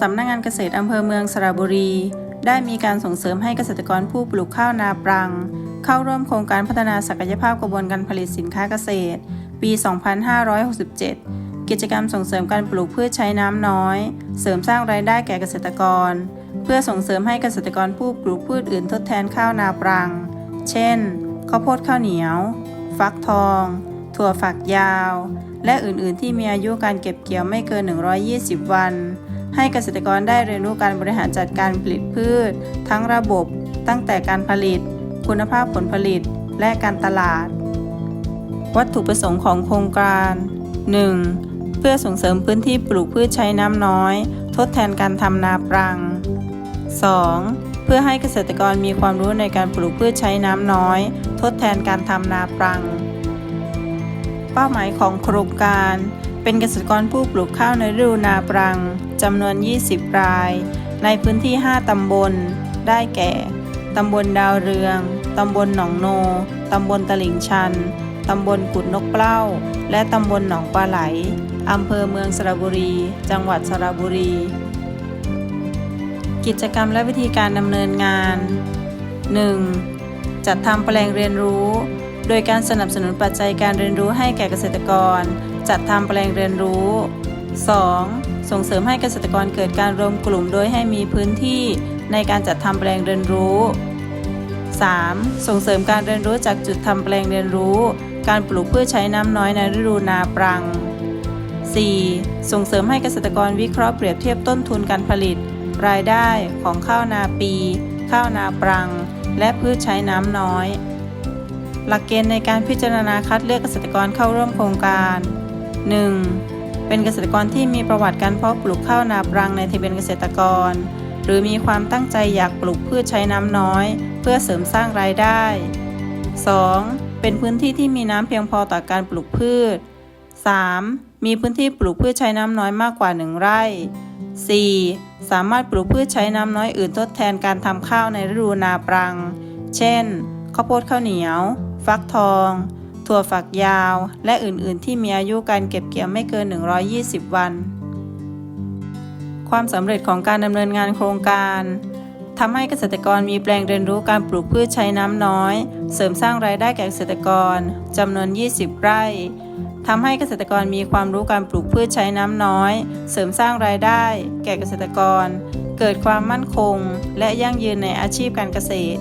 สำนักงานเกษตรอำเภอเมืองสระบุรี ได้มีการส่งเสริมให้เกษตรกรผู้ปลูกข้าวนาปรัง เข้าร่วมโครงการพัฒนาศักยภาพกระบวนการผลิตสินค้าเกษตร ปี 2567 กิจกรรมส่งเสริมการปลูกพืชใช้น้ำน้อย เสริมสร้างรายได้แก่เกษตรกร เพื่อส่งเสริมให้เกษตรกรผู้ปลูกพืชอื่นทดแทนข้าวนาปรัง เช่น ข้าวโพดข้าวเหนียว ฟักทอง ถั่วฝักยาว และอื่นๆ ที่มีอายุการเก็บเกี่ยวไม่เกิน 120 วัน ให้เกษตรกรได้เรียนรู้การบริหารจัดการผลิตพืช ทั้งระบบตั้งแต่การผลิต คุณภาพผลผลิตและการตลาด วัตถุประสงค์ของโครงการ 1. เพื่อส่งเสริมพื้นที่ปลูกพืชใช้น้ำน้อย ทดแทนการทำนาปรัง 2. เพื่อให้เกษตรกรมีความรู้ในการปลูกพืชใช้น้ำน้อย ทดแทนการทำนาปรัง เป้าหมายของโครงการ เป็นเกษตรกรผู้ปลูกข้าวในฤดูนาปรังจำนวน 20 ราย ในพื้นที่ 5 ตำบล ได้แก่ ตำบลดาวเรือง ตำบลหนองโน ตำบลตลิ่งชัน ตำบลกุดนกเปล้า และตำบลหนองปลาไหล อำเภอเมืองสระบุรี จังหวัดสระบุรี กิจกรรมและวิธีการดำเนินงาน 1. จัดทำแปลงเรียนรู้ โดยการสนับสนุนปัจจัยการเรียนรู้ให้แก่เกษตรกร จัดทำแปลงเรียนรู้ 2. ส่งเสริมให้เกษตรกรเกิดการรวมกลุ่มโดยให้มีพื้นที่ในการจัดทำแปลงเรียนรู้ 3. ส่งเสริมการเรียนรู้จากจุดทำแปลงเรียนรู้ การปลูกพืชใช้น้ำน้อยในฤดูนาปรัง 4. ส่งเสริมให้เกษตรกรวิเคราะห์เปรียบเทียบต้นทุนการผลิต รายได้ของข้าวนาปี ข้าวนาปรัง และพืชใช้น้ำน้อย หลักเกณฑ์ในการพิจารณาคัดเลือกเกษตรกรเข้าร่วมโครงการ 1. เป็นเกษตรกรที่มีประวัติการเพาะปลูกข้าวนาปรังในทะเบียนเกษตรกร หรือมีความตั้งใจอยากปลูกพืชใช้น้ำน้อย เพื่อเสริมสร้างรายได้ 2. เป็นพื้นที่ที่มีน้ำเพียงพอต่อการปลูกพืช 3. มีพื้นที่ปลูกพืชใช้น้ำน้อยมากกว่า 1 ไร่ 4. สามารถปลูกพืชใช้น้ำน้อยอื่นทดแทนการทำข้าวในฤดูนาปรัง เช่น ข้าวโพดข้าวเหนียว ฟักทอง ถั่วฝักยาว และอื่น ๆ ที่มีอายุการเก็บเกี่ยวไม่เกิน 120 วัน ความสำเร็จของการดำเนินงานโครงการทำให้เกษตรกรมีแปลงเรียนรู้การปลูกพืชใช้น้ำน้อย เสริมสร้างรายได้แก่เกษตรกรจำนวน 20 ไร่ทำให้เกษตรกรมีความรู้การปลูกพืชใช้น้ำน้อย เสริมสร้างรายได้ แก่เกษตรกร เกิดความมั่นคง และยั่งยืนในอาชีพการเกษตร